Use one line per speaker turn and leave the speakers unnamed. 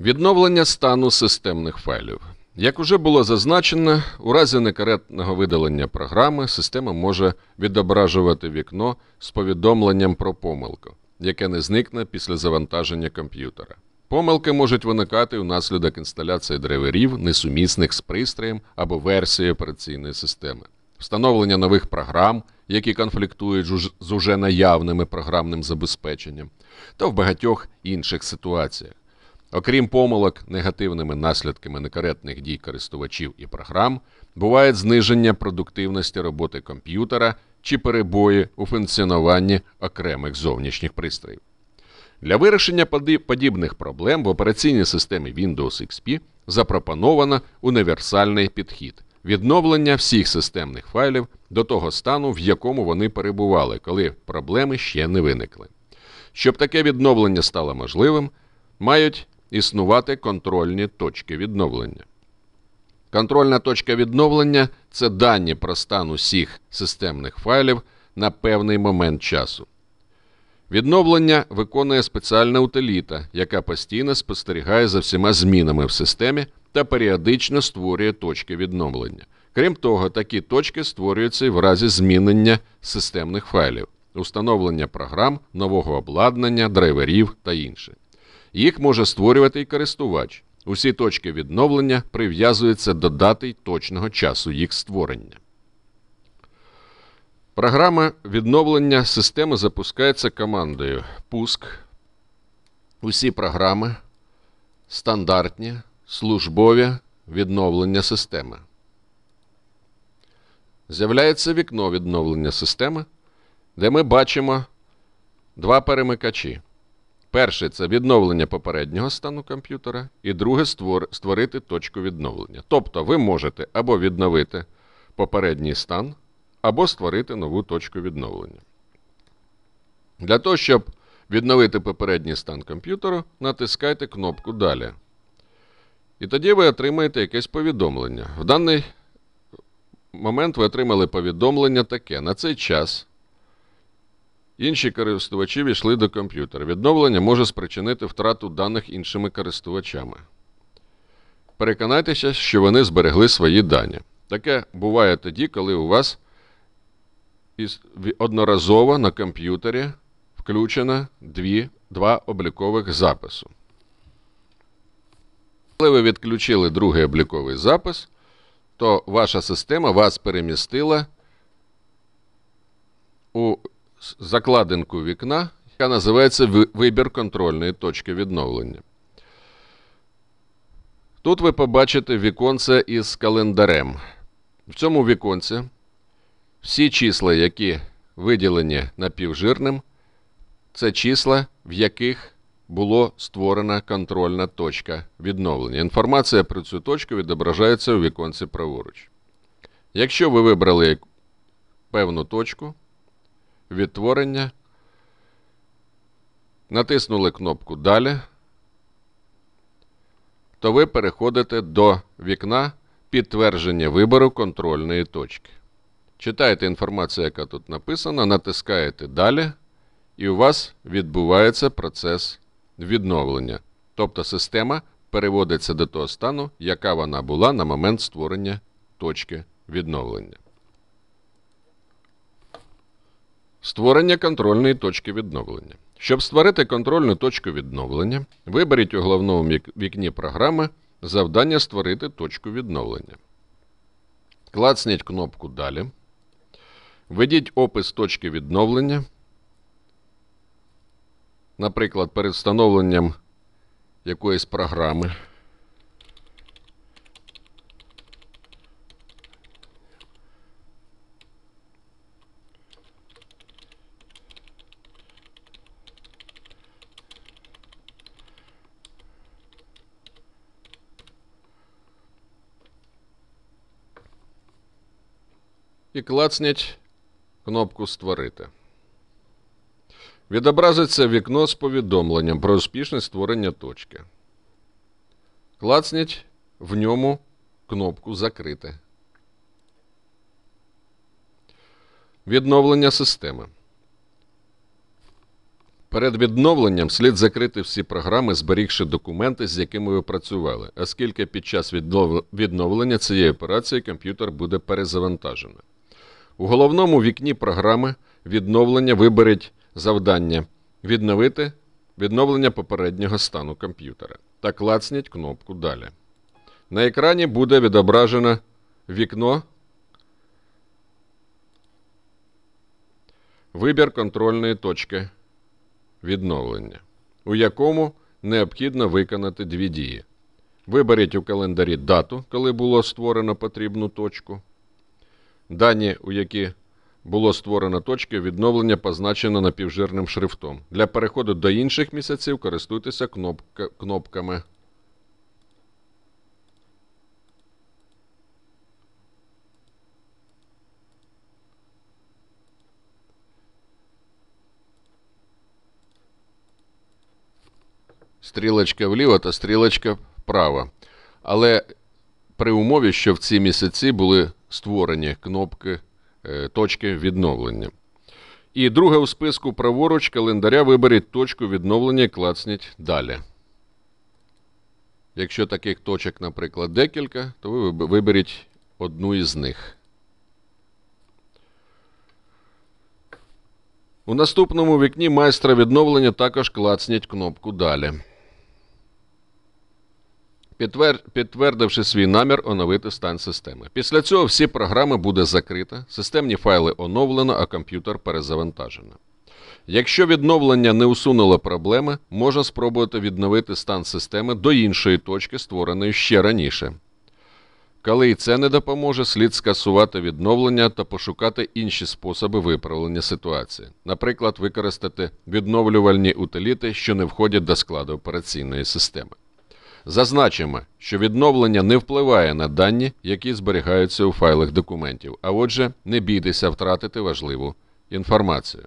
Відновлення стану системних файлів. Як уже було зазначено, у разі некоректного видалення програми система може відображувати вікно з повідомленням про помилку, яке не зникне після завантаження комп'ютера. Помилки можуть виникати внаслідок інсталяції драйверів, несумісних з пристроєм або версією операційної системи, встановлення нових програм, які конфліктують з уже наявними програмним забезпеченням, та в багатьох інших ситуаціях. Окрім помилок, негативними наслідками некоректних дій користувачів і програм буває зниження продуктивності роботи комп'ютера чи перебої у функціонуванні окремих зовнішніх пристроїв. Для вирішення подібних проблем в операційній системі Windows XP запропоновано універсальний підхід відновлення всіх системних файлів до того стану, в якому вони перебували, коли проблеми ще не виникли. Щоб таке відновлення стало можливим, мають існувати контрольні точки відновлення. Контрольна точка відновлення це дані про стан усіх системних файлів на певний момент часу. Відновлення виконує спеціальна утиліта, яка постійно спостерігає за всіма змінами в системі та періодично створює точки відновлення. Крім того, такі точки створюються і в разі змінення системних файлів, установлення програм, нового обладнання, драйверів та інше. Їх може створювати і користувач. Усі точки відновлення прив'язуються до дати й точного часу їх створення. Програма відновлення системи запускається командою Пуск. Усі програми стандартні, службові відновлення системи. З'являється вікно відновлення системи, де ми бачимо два перемикачі. Перший це відновлення попереднього стану комп'ютера, і друге створ- створити точку відновлення. Тобто ви можете або відновити попередній стан, або створити нову точку відновлення. Для того, щоб відновити попередній стан комп'ютеру, натискайте кнопку Далі. І тоді ви отримаєте якесь повідомлення. В даний момент ви отримали повідомлення таке: на цей час інші користувачі війшли до комп'ютера. Відновлення може спричинити втрату даних іншими користувачами. Переконайтеся, що вони зберегли свої дані. Таке буває тоді, коли у вас одноразово на комп'ютері включено дві, два облікових запису. Коли ви відключили другий обліковий запис, то ваша система вас перемістила у закладинку вікна, яка називається Вибір контрольної точки відновлення. Тут ви побачите віконце із календарем. В цьому віконці всі числа, які виділені напівжирним, це числа, в яких було створена контрольна точка відновлення. Інформація про цю точку відображається у віконці праворуч. Якщо ви вибрали певну точку відтворення, натиснули кнопку Далі, то ви переходите до вікна підтвердження вибору контрольної точки. Читаєте інформацію, яка тут написана, натискаєте Далі, і у вас відбувається процес відновлення. Тобто система переводиться до того стану, яка вона була на момент створення точки відновлення. Створення контрольної точки відновлення. Щоб створити контрольну точку відновлення, виберіть у головному вікні програми завдання створити точку відновлення. Клацніть кнопку Далі. Введіть опис точки відновлення. Наприклад, перед встановленням якоїсь програми. І клацніть кнопку Створити. Відобразиться вікно з повідомленням про успішне створення точки. Клацніть в ньому кнопку Закрити. Відновлення системи. Перед відновленням слід закрити всі програми, зберігши документи, з якими ви працювали, оскільки під час відновлення цієї операції комп'ютер буде перезавантажений. У головному вікні програми відновлення виберіть завдання Відновити відновлення попереднього стану комп'ютера та клацніть кнопку Далі. На екрані буде відображено вікно Вибір контрольної точки відновлення, у якому необхідно виконати дві дії. Виберіть у календарі дату, коли було створено потрібну точку. Дані, у які було створено точки, відновлення позначено напівжирним шрифтом. Для переходу до інших місяців користуйтеся кнопка, кнопками. Стрілочка вліво та стрілочка вправо. Але при умові, що в ці місяці були створені кнопки е, точки відновлення. І друге у списку праворуч календаря виберіть точку відновлення і клацніть далі. Якщо таких точок, наприклад, декілька, то ви виберіть одну із них. У наступному вікні майстра відновлення також клацніть кнопку Далі. Підтвер... Підтвердивши свій намір оновити стан системи. Після цього всі програми буде закрито, системні файли оновлено, а комп'ютер перезавантажено. Якщо відновлення не усунуло проблеми, можна спробувати відновити стан системи до іншої точки, створеної ще раніше. Коли і це не допоможе, слід скасувати відновлення та пошукати інші способи виправлення ситуації. Наприклад, використати відновлювальні утиліти, що не входять до складу операційної системи. Зазначимо, що відновлення не впливає на дані, які зберігаються у файлах документів, а отже, не бійтеся втратити важливу інформацію.